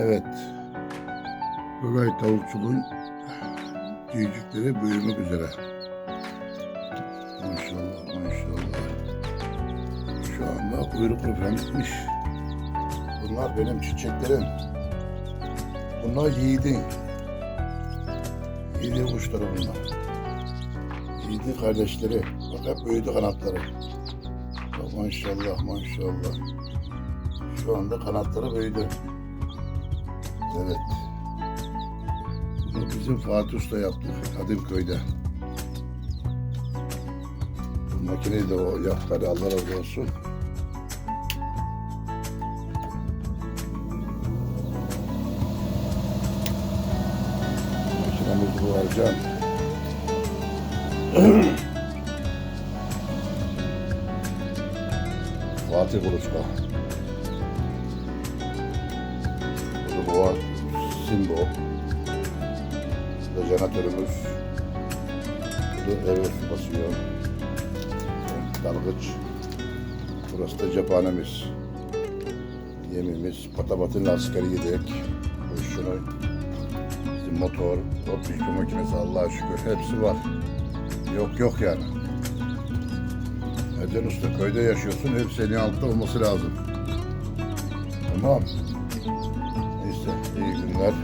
Evet. Gölay tavukçuluğun civcikleri büyümek üzere. Maşallah maşallah. Şu anda kuyruklu falan bitmiş. Bunlar benim çiçeklerim. Bunlar yiğidin. Yiğidin kuşları bunlar. Yiğidin kardeşleri. Bak hep büyüdü kanatları. Maşallah maşallah. Şu anda kanatları büyüdü. Evet. Bunu bizim Fatih Usta yaptı Kadimköy'de. Bu makineyi de o yaptı. Hadi Allah razı olsun. Makinemiz bu Ercan. Fatih Kuluçka. Simbo. Bu da jeneratörümüz. Bu da eve su basıyor. Dalgıç. Burası da cephanemiz. Yemimiz. Patabatın askeri yedek. Şunu. Bizim motor. O büyük makinesi Allah'a şükür. Hepsi var. Yok yok yani. Ercan Usta köyde yaşıyorsun. Hep senin altta olması lazım. Tamam. Neyse iyi günler.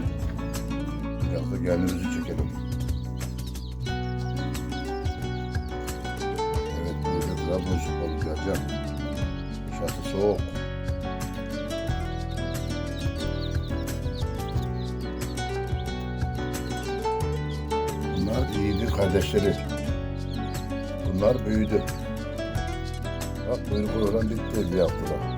Biraz da kendimizi çekelim. Evet böyle Trabzon balık yapacağım. Dışarısı soğuk. Bunlar iyiydi kardeşleri. Bunlar büyüdü. Bak kuyruk olan bitti bir haftada.